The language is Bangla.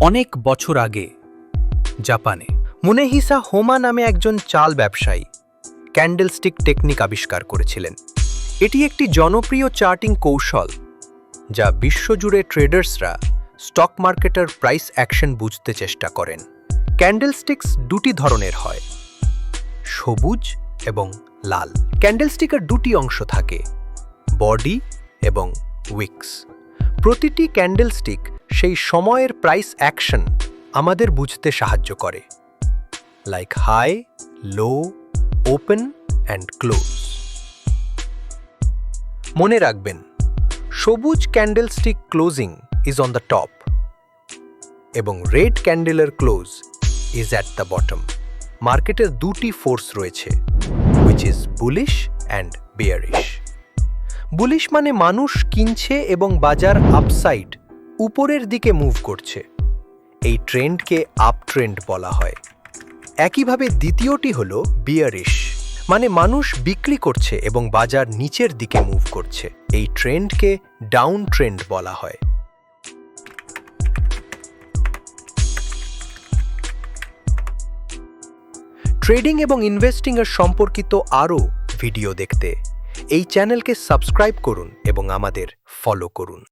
অনেক বছর আগে জাপানে মুনেহিসা হোমা নামে একজন চাল ব্যবসায়ী ক্যান্ডেলস্টিক টেকনিক আবিষ্কার করেছিলেন। এটি একটি জনপ্রিয় চার্টিং কৌশল যা বিশ্বজুড়ে ট্রেডার্সরা, স্টক মার্কেটের প্রাইস অ্যাকশন বুঝতে চেষ্টা করেন। ক্যান্ডেলস্টিক্স দুটি ধরনের হয়, সবুজ এবং লাল। ক্যান্ডেলস্টিকের দুটি অংশ থাকে, বডি এবং উইক্স। প্রতিটি ক্যান্ডেলস্টিক সেই সময়ের প্রাইস অ্যাকশন আমাদের বুঝতে সাহায্য করে। Like high low open and close মনে রাখবেন, সবুজ candlestick closing is on the top এবং red ক্যান্ডেলের close is at the bottom মার্কেটের দুটি ফোর্স রয়েছে which is bullish and bearish bullish মানে মানুষ কিনছে এবং বাজার আপসাইড উপরের দিকে মুভ করছে। এই ট্রেন্ডকে আপ ট্রেন্ড বলা হয়। একইভাবে দ্বিতীয়টি হল বিয়ারিশ মানে মানুষ বিক্রি করছে এবং বাজার নিচের দিকে মুভ করছে। এই ট্রেন্ডকে ডাউন ট্রেন্ড বলা হয়। ট্রেডিং এবং ইনভেস্টিং এর সম্পর্কিত আরও ভিডিও দেখতে। এই চ্যানেলকে সাবস্ক্রাইব করুন এবং আমাদের ফলো করুন।